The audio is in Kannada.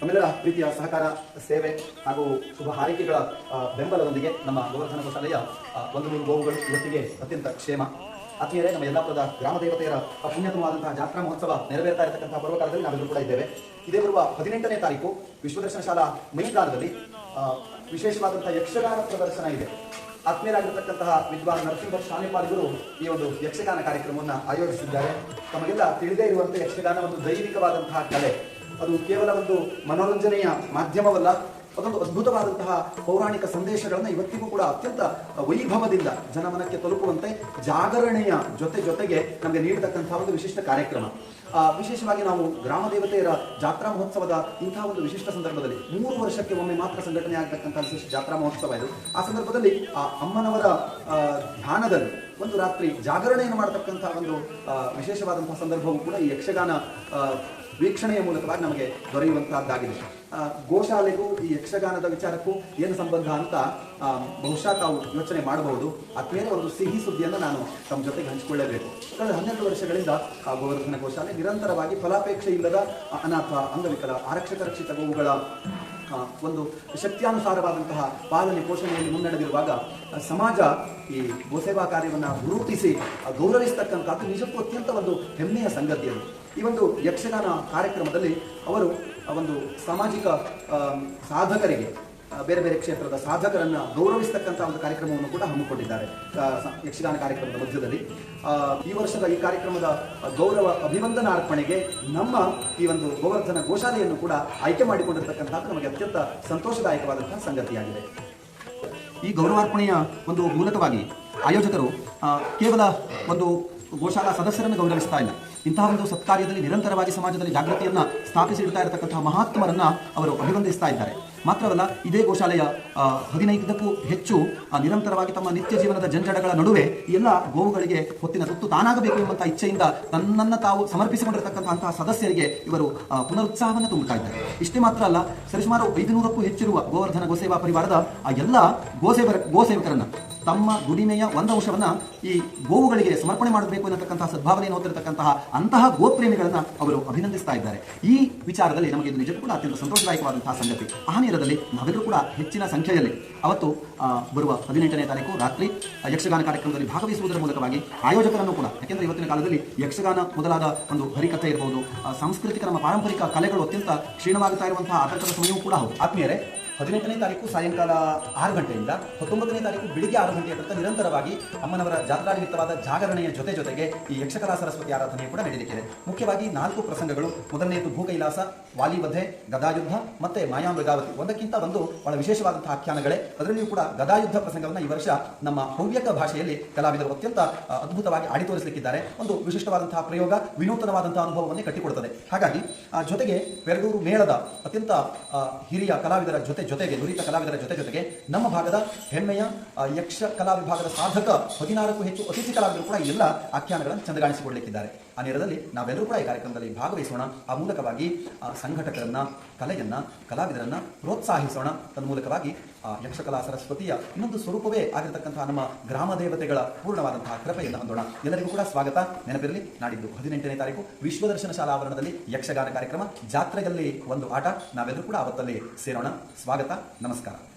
ತಮ್ಮೆಲ್ಲರ ಪ್ರೀತಿಯ ಸಹಕಾರ, ಸೇವೆ ಹಾಗೂ ಶುಭ ಹಾರೈಕೆಗಳ ಬೆಂಬಲದೊಂದಿಗೆ ನಮ್ಮ ಗೋವರ್ಧನ ಶಾಲೆಯ ಒಂದು ನೂರು ಗೋವುಗಳು ಇವತ್ತಿಗೆ ಅತ್ಯಂತ ಕ್ಷೇಮ. ಆತ್ಮೀಯರೇ, ನಮ್ಮ ಯಲ್ಲಾಪುರದ ಗ್ರಾಮ ದೇವತೆಯರ ಪುಣ್ಯತಮವಾದಂತಹ ಜಾತ್ರಾ ಮಹೋತ್ಸವ ನೆರವೇರ್ತಾ ಇರತಕ್ಕಂತಹ ಪರ್ವಕಾಲದಲ್ಲಿ ನಾವೆಲ್ಲರೂ ಕೂಡ ಇದ್ದೇವೆ. ಇದೇ ಬರುವ ಹದಿನೆಂಟನೇ ತಾರೀಕು ವಿಶ್ವದರ್ಶನ ಶಾಲಾ ಮೈದಾನದಲ್ಲಿ ವಿಶೇಷವಾದಂತಹ ಯಕ್ಷಗಾನ ಪ್ರದರ್ಶನ ಇದೆ. ಆತ್ಮೀಯರಾಗಿರ್ತಕ್ಕಂತಹ ವಿದ್ವಾನ್ ನರಸಿಂಹ ಶಾಲೆಪಾಲಿಗರು ಈ ಒಂದು ಯಕ್ಷಗಾನ ಕಾರ್ಯಕ್ರಮವನ್ನು ಆಯೋಜಿಸಿದ್ದಾರೆ. ತಮಗೆಲ್ಲ ತಿಳಿದೇ ಇರುವಂತೆ ಯಕ್ಷಗಾನ ಒಂದು ದೈವಿಕವಾದಂತಹ ಕಲೆ. ಅದು ಕೇವಲ ಒಂದು ಮನೋರಂಜನೆಯ ಮಾಧ್ಯಮವಲ್ಲ ಅದೊಂದು ಅದ್ಭುತವಾದಂತಹ ಪೌರಾಣಿಕ ಸಂದೇಶಗಳನ್ನು ಇವತ್ತಿಗೂ ಕೂಡ ಅತ್ಯಂತ ವೈಭವದಿಂದ ಜನಮನಕ್ಕೆ ತಲುಪುವಂತೆ ಜಾಗರಣೆಯ ಜೊತೆ ಜೊತೆಗೆ ನಮಗೆ ನೀಡತಕ್ಕಂತಹ ಒಂದು ವಿಶಿಷ್ಟ ಕಾರ್ಯಕ್ರಮ. ಆ, ವಿಶೇಷವಾಗಿ ನಾವು ಗ್ರಾಮ ದೇವತೆಯರ ಜಾತ್ರಾ ಮಹೋತ್ಸವದ ಇಂತಹ ಒಂದು ವಿಶಿಷ್ಟ ಸಂದರ್ಭದಲ್ಲಿ ಮೂರು ವರ್ಷಕ್ಕೆ ಒಮ್ಮೆ ಮಾತ್ರ ಸಂಘಟನೆ ಆಗತಕ್ಕಂತಹ ವಿಶೇಷ ಜಾತ್ರಾ ಮಹೋತ್ಸವ ಇದು. ಆ ಸಂದರ್ಭದಲ್ಲಿ ಆ ಅಮ್ಮನವರ ಧ್ಯಾನದಲ್ಲಿ ಒಂದು ರಾತ್ರಿ ಜಾಗರಣೆಯನ್ನು ಮಾಡತಕ್ಕಂತಹ ಒಂದು ವಿಶೇಷವಾದಂತಹ ಸಂದರ್ಭವೂ ಕೂಡ ಈ ಯಕ್ಷಗಾನ ವೀಕ್ಷಣೆಯ ಮೂಲಕವಾಗಿ ನಮಗೆ ದೊರೆಯುವಂತಹದ್ದಾಗಿದೆ. ಗೋಶಾಲೆಗೂ ಈ ಯಕ್ಷಗಾನದ ವಿಚಾರಕ್ಕೂ ಏನು ಸಂಬಂಧ ಅಂತ ಬಹುಶಃ ತಾವು ಯೋಚನೆ ಮಾಡಬಹುದು. ಆದ್ಮೇಲೆ ಒಂದು ಸಿಹಿ ಸುದ್ದಿಯನ್ನು ನಾನು ತಮ್ಮ ಜೊತೆಗೆ ಹಂಚಿಕೊಳ್ಳಬೇಕು. ಕಳೆದ ಹನ್ನೆರಡು ವರ್ಷಗಳಿಂದ ಗೋವರ್ಧನ ಗೋಶಾಲೆ ನಿರಂತರವಾಗಿ ಫಲಾಪೇಕ್ಷೆ ಇಲ್ಲದ ಅನಾಥ ಅಂಗವಿಕಲ, ಆರಕ್ಷಕ ರಕ್ಷಿತ ಗೋವುಗಳ ಒಂದು ಶಕ್ತಿಯಾನುಸಾರವಾದಂತಹ ಪಾಲನೆ ಪೋಷಣೆಯಲ್ಲಿ ಮುನ್ನಡೆದಿರುವಾಗ ಸಮಾಜ ಈ ಗೋಸೇವಾ ಕಾರ್ಯವನ್ನು ಗುರುತಿಸಿ ಗೌರವಿಸತಕ್ಕಂಥದ್ದು ನಿಜಕ್ಕೂ ಅತ್ಯಂತ ಒಂದು ಹೆಮ್ಮೆಯ ಸಂಗತಿ ಅದು ಈ ಒಂದು ಯಕ್ಷಗಾನ ಕಾರ್ಯಕ್ರಮದಲ್ಲಿ ಅವರು ಒಂದು ಸಾಮಾಜಿಕ ಸಾಧಕರಿಗೆ ಬೇರೆ ಬೇರೆ ಕ್ಷೇತ್ರದ ಸಾಧಕರನ್ನ ಗೌರವಿಸ್ತಕ್ಕಂಥ ಒಂದು ಕಾರ್ಯಕ್ರಮವನ್ನು ಕೂಡ ಹಮ್ಮಿಕೊಂಡಿದ್ದಾರೆ ಯಕ್ಷಗಾನ ಕಾರ್ಯಕ್ರಮದ ಮಧ್ಯದಲ್ಲಿ. ಈ ವರ್ಷದ ಈ ಕಾರ್ಯಕ್ರಮದ ಗೌರವ ಅಭಿವಂದನಾ ಅರ್ಪಣೆಗೆ ನಮ್ಮ ಈ ಒಂದು ಗೋವರ್ಧನ ಗೋಶಾಲೆಯನ್ನು ಕೂಡ ಆಯ್ಕೆ ಮಾಡಿಕೊಂಡಿರ್ತಕ್ಕಂಥ ನಮಗೆ ಅತ್ಯಂತ ಸಂತೋಷದಾಯಕವಾದಂತಹ ಸಂಗತಿಯಾಗಿದೆ. ಈ ಗೌರವಾರ್ಪಣೆಯ ಒಂದು ಮೂಲಕವಾಗಿ ಆಯೋಜಕರು ಕೇವಲ ಒಂದು ಗೋಶಾಲಾ ಸದಸ್ಯರನ್ನು ಗೌರವಿಸ್ತಾ ಇಲ್ಲ. ಇಂತಹ ಒಂದು ಸತ್ಕಾರ್ಯದಲ್ಲಿ ನಿರಂತರವಾಗಿ ಸಮಾಜದಲ್ಲಿ ಜಾಗೃತಿಯನ್ನ ಸ್ಥಾಪಿಸಿ ಇಡ್ತಾ ಇರತಕ್ಕಂತಹ ಮಹಾತ್ಮರನ್ನ ಅವರು ಅಭಿನಂದಿಸ್ತಾ ಇದ್ದಾರೆ. ಮಾತ್ರವಲ್ಲ, ಇದೇ ಗೋಶಾಲೆಯ ಹದಿನೈದಕ್ಕೂ ಹೆಚ್ಚು ನಿರಂತರವಾಗಿ ತಮ್ಮ ನಿತ್ಯ ಜೀವನದ ಜಂಜಡಗಳ ನಡುವೆ ಎಲ್ಲ ಗೋವುಗಳಿಗೆ ಹೊತ್ತಿನ ತುತ್ತು ತಾನಾಗಬೇಕು ಎಂಬಂತಹ ಇಚ್ಛೆಯಿಂದ ತನ್ನನ್ನು ತಾವು ಸಮರ್ಪಿಸಿಕೊಂಡಿರತಕ್ಕಂತಹ ಸದಸ್ಯರಿಗೆ ಇವರು ಪುನರುತ್ಸಾಹವನ್ನು ತುಂಬುತ್ತಾ ಇದ್ದಾರೆ. ಇಷ್ಟೇ ಮಾತ್ರ ಅಲ್ಲ, ಸರಿಸುಮಾರು ಐದುನೂರಕ್ಕೂ ಹೆಚ್ಚಿರುವ ಗೋವರ್ಧನ ಗೋಸೇವಾ ಪರಿವಾರದ ಆ ಎಲ್ಲ ಗೋಸೇವರ, ಗೋಸೇವಕರನ್ನ ತಮ್ಮ ದುಡಿಮೆಯ ಒಂದು ಅಂಶವನ್ನು ಈ ಗೋವುಗಳಿಗೆ ಸಮರ್ಪಣೆ ಮಾಡಬೇಕು ಎನ್ನತಕ್ಕಂತಹ ಸದ್ಭಾವನೆಯನ್ನು ಹೊತ್ತಿರತಕ್ಕಂತಹ ಅಂತಹ ಗೋಪ್ರೇಮಿಗಳನ್ನು ಅವರು ಅಭಿನಂದಿಸ್ತಾ ಇದ್ದಾರೆ. ಈ ವಿಚಾರದಲ್ಲಿ ನಮಗೆ ಇದು ನಿಜಕ್ಕೂ ಕೂಡ ಅತ್ಯಂತ ಸಂತೋಷದಾಯಕವಾದಂತಹ ಸಂಗತಿ. ಆ ನೇರದಲ್ಲಿ ನಾವೆಲ್ಲರೂ ಕೂಡ ಹೆಚ್ಚಿನ ಸಂಖ್ಯೆಯಲ್ಲಿ ಅವತ್ತು ಬರುವ ಹದಿನೆಂಟನೇ ತಾರೀಕು ರಾತ್ರಿ ಯಕ್ಷಗಾನ ಕಾರ್ಯಕ್ರಮದಲ್ಲಿ ಭಾಗವಹಿಸುವುದರ ಮೂಲಕವಾಗಿ ಆಯೋಜಕರನ್ನು ಕೂಡ, ಯಾಕೆಂದರೆ ಇವತ್ತಿನ ಕಾಲದಲ್ಲಿ ಯಕ್ಷಗಾನ ಮೊದಲಾದ ಒಂದು ಹರಿಕಥೆ ಇರಬಹುದು ಸಾಂಸ್ಕೃತಿಕ ನಮ್ಮ ಪಾರಂಪರಿಕ ಕಲೆಗಳು ಅತ್ಯಂತ ಕ್ಷೀಣವಾಗುತ್ತಾ ಇರುವಂತಹ ಆತಂಕದ ಸಮಯವೂ ಕೂಡ ಹೌದು. ಆತ್ಮೀಯರೇ ಹದಿನೆಂಟನೇ ತಾರೀಕು ಸಾಯಂಕಾಲ ಆರು ಗಂಟೆಯಿಂದ ಹತ್ತೊಂಬತ್ತನೇ ತಾರೀಕು ಬೆಳಿಗ್ಗೆ ಆರು ಗಂಟೆಯ ತನಕ ನಿರಂತರವಾಗಿ ಅಮ್ಮನವರ ಜಾತ್ರಾ ನಿಮಿತ್ತವಾದ ಜಾಗರಣೆಯ ಜೊತೆ ಜೊತೆಗೆ ಈ ಯಕ್ಷಕಲಾ ಸರಸ್ವತಿ ಆರಾಧನೆ ಕೂಡ ನಡೆಯಲಿಕ್ಕಿದೆ. ಮುಖ್ಯವಾಗಿ ನಾಲ್ಕು ಪ್ರಸಂಗಗಳು ಮೊದಲನೆಯದು ಭೂಕೈಲಾಸ ವಾಲಿವಧೆ ಗದಾಯುದ್ಧ ಮತ್ತೆ ಮಾಯಾ ಮೃಗಾವತಿ ಒಂದಕ್ಕಿಂತ ಒಂದು ಬಹಳ ವಿಶೇಷವಾದಂತಹ ಆಖ್ಯಾನಗಳೇ. ಅದರಲ್ಲಿಯೂ ಕೂಡ ಗದಾಯುದ್ಧ ಪ್ರಸಂಗವನ್ನು ಈ ವರ್ಷ ನಮ್ಮ ಹವ್ಯಕ ಭಾಷೆಯಲ್ಲಿ ಕಲಾವಿದರು ಅತ್ಯಂತ ಅದ್ಭುತವಾಗಿ ಆಡಿ ತೋರಿಸಲಿಕ್ಕಿದ್ದಾರೆ. ಒಂದು ವಿಶಿಷ್ಟವಾದಂತಹ ಪ್ರಯೋಗ, ವಿನೂತನವಾದಂತಹ ಅನುಭವವನ್ನೇ ಕಟ್ಟಿಕೊಡುತ್ತದೆ. ಹಾಗಾಗಿ ಜೊತೆಗೆ ಬೆರಗೂರು ಮೇಳದ ಅತ್ಯಂತ ಹಿರಿಯ ಕಲಾವಿದರ ಜೊತೆ ಜೊತೆಗೆ, ನುರಿತ ಕಲಾವಿದರ ಜೊತೆ ಜೊತೆಗೆ ನಮ್ಮ ಭಾಗದ ಹೆಮ್ಮೆಯ ಯಕ್ಷ ಕಲಾ ವಿಭಾಗದ ಸಾಧಕ ಹದಿನಾರಕ್ಕೂ ಹೆಚ್ಚು ಅತಿಥಿ ಕಲಾವಿದರು ಕೂಡ ಎಲ್ಲ ಆಖ್ಯಾನಗಳನ್ನು ಚಂದಗಾಣಿಸಿಕೊಳ್ಳಲಿಕ್ಕಿದ್ದಾರೆ ಆ ನೇರದಲ್ಲಿ ನಾವೆಲ್ಲರೂ ಕೂಡ ಈ ಕಾರ್ಯಕ್ರಮದಲ್ಲಿ ಭಾಗವಹಿಸೋಣ. ಆ ಮೂಲಕವಾಗಿ ಸಂಘಟಕರನ್ನ, ಕಲೆಯನ್ನ, ಕಲಾವಿದರನ್ನ ಪ್ರೋತ್ಸಾಹಿಸೋಣ. ತನ್ಮೂಲಕವಾಗಿ ಆ ಯಕ್ಷಕಲಾ ಸರಸ್ವತಿಯ ಇನ್ನೊಂದು ಸ್ವರೂಪವೇ ಆಗಿರತಕ್ಕಂತಹ ನಮ್ಮ ಗ್ರಾಮ ದೇವತೆಗಳ ಪೂರ್ಣವಾದಂತಹ ಕೃಪೆಯನ್ನು ಹೊಂದೋಣ. ಎಲ್ಲರಿಗೂ ಕೂಡ ಸ್ವಾಗತ. ನೆನಪಿರಲಿ, ನಾಡಿದ್ದು ಹದಿನೆಂಟನೇ ತಾರೀಕು, ವಿಶ್ವದರ್ಶನ ಶಾಲಾ ಆವರಣದಲ್ಲಿ ಯಕ್ಷಗಾನ ಕಾರ್ಯಕ್ರಮ ಜಾತ್ರೆಯಲ್ಲಿ ಒಂದು ಆಟ. ನಾವೆಲ್ಲರೂ ಕೂಡ ಅವತ್ತಲ್ಲಿ ಸೇರೋಣ. ಸ್ವಾಗತ, ನಮಸ್ಕಾರ.